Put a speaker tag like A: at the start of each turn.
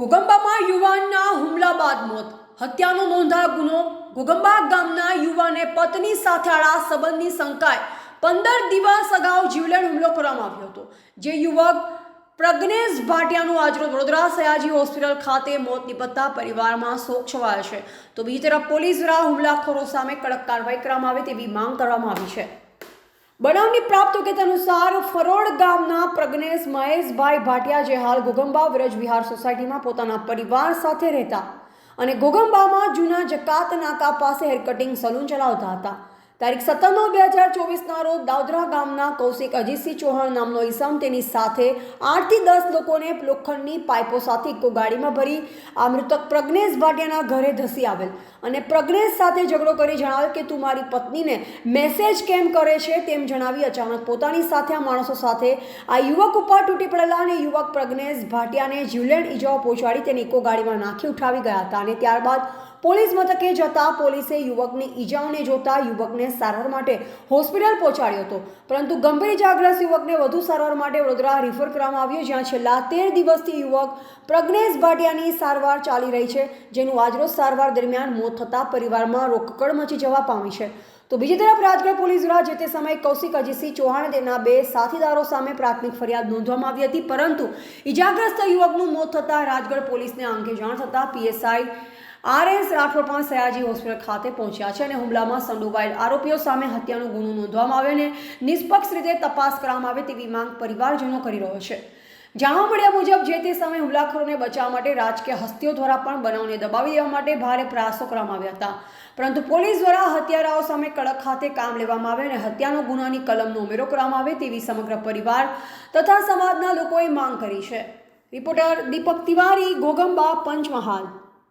A: ઘોગંબામાં યુવાનના હુમલા બાદ મોત. હત્યાનો નોંધાયો ગુનો. ઘોગંબા ગામના યુવાને પત્ની સાથે આડા સંબંધની શંકાએ પંદર દિવસ અગાઉ જીવલેણ હુમલો કરવામાં આવ્યો હતો. જે યુવક પ્રજ્ઞેશ ભાટિયાનું આજરોજ વડોદરા સયાજી હોસ્પિટલ ખાતે મોત નિપજતા પરિવારમાં શોક છવાયો છે. તો બીજી તરફ પોલીસ દ્વારા હુમલાખોરો સામે કડક કાર્યવાહી કરવામાં આવે તેવી માંગ કરવામાં આવી છે. બનાવની પ્રાપ્ત વિગત અનુસાર ફરોડ ગામના પ્રજ્ઞેશ, મહેશભાઈ ભાટિયા જે હાલ ગોગંબા વ્રજ વિહાર સોસાયટીમાં પોતાના પરિવાર સાથે રહેતા અને ગોગંબામાં જૂના જકાત નાકા પાસે હેર કટિંગ સલૂન ચલાવતા હતા. તારીખ સત્તર બે હજાર ચોવીસના રોજ દાઉદરા ગામના કૌશિક અજીતસિંહ ચૌહાણ નામનો ઈસમ તેની સાથે આઠથી દસ લોકોને લોખંડની પાઇપો સાથે ઇકો ગાડીમાં ભરી આ મૃતક પ્રજ્ઞેશ ભાટિયાના ઘરે ધસી આવેલ. અને પ્રજ્ઞેશ સાથે ઝઘડો કરી જણાવેલ કે તું મારી પત્નીને મેસેજ કેમ કરે છે તેમ જણાવી અચાનક પોતાની સાથે આ માણસો સાથે આ યુવક ઉપર તૂટી પડેલા અને યુવક પ્રજ્ઞેશ ભાટિયાને જીવલેણ ઈજાઓ પહોંચાડી તેને ઇકો ગાડીમાં નાખી ઉઠાવી ગયા હતા અને ત્યારબાદ પોલીસ મથકે જતા પોલીસે યુવકની ઈજાઓને જોતા યુવકને સારવાર માટે હોસ્પિટલ પહોંચાડ્યો હતો. પરંતુ ગંભીર ઇજાગ્રસ્ત યુવકને વધુ સારવાર માટે વડોદરા રિફર કરવામાં આવ્યો, જ્યાં છેલ્લા તેર દિવસથી યુવક પ્રજ્ઞેશ ભાટિયાની સારવાર ચાલી રહી છે, જેનું આજરોજ સારવાર દરમિયાન મોત થતાં પરિવારમાં રોકકળ મચી જવા પામી છે. તો બીજી તરફ રાજગઢ પોલીસ દ્વારા જે તે સમયે કૌશિક અજીતસિંહ ચૌહાણ તેના બે સાથીદારો સામે પ્રાથમિક ફરિયાદ નોંધવામાં આવી હતી, પરંતુ ઇજાગ્રસ્ત યુવકનું મોત થતાં રાજગઢ પોલીસને અંગે જાણ થતાં પીએસઆઈ આર એસ રાઠોડ પણ સયાજી હોસ્પિટલ ખાતે પહોંચ્યા છે અને હુમલામાં સંડોવાયેલ આરોપીઓ સામે હત્યાનો ગુનો નોંધવામાં આવ્યો અને નિષ્પક્ષ રીતે તપાસ કરવામાં આવે તેવી માંગ પરિવારજનો કરી રહ્યો છે. જાણવા મળ્યા મુજબ જે તે સમયે હુમલાખોરોને બચાવવા માટે રાજકીય હસ્તીઓ દ્વારા પણ બનાવને દબાવી દેવા માટે ભારે પ્રયાસો કરવામાં આવ્યા હતા. પરંતુ પોલીસ દ્વારા હત્યારાઓ સામે કડક ખાતે કામ લેવામાં આવે અને હત્યાનો ગુનાની કલમનો ઉમેરો કરવામાં આવે તેવી સમગ્ર પરિવાર તથા સમાજના લોકોએ માંગ કરી છે. રિપોર્ટર દીપક તિવારી, ગોગંબા, પંચમહાલ.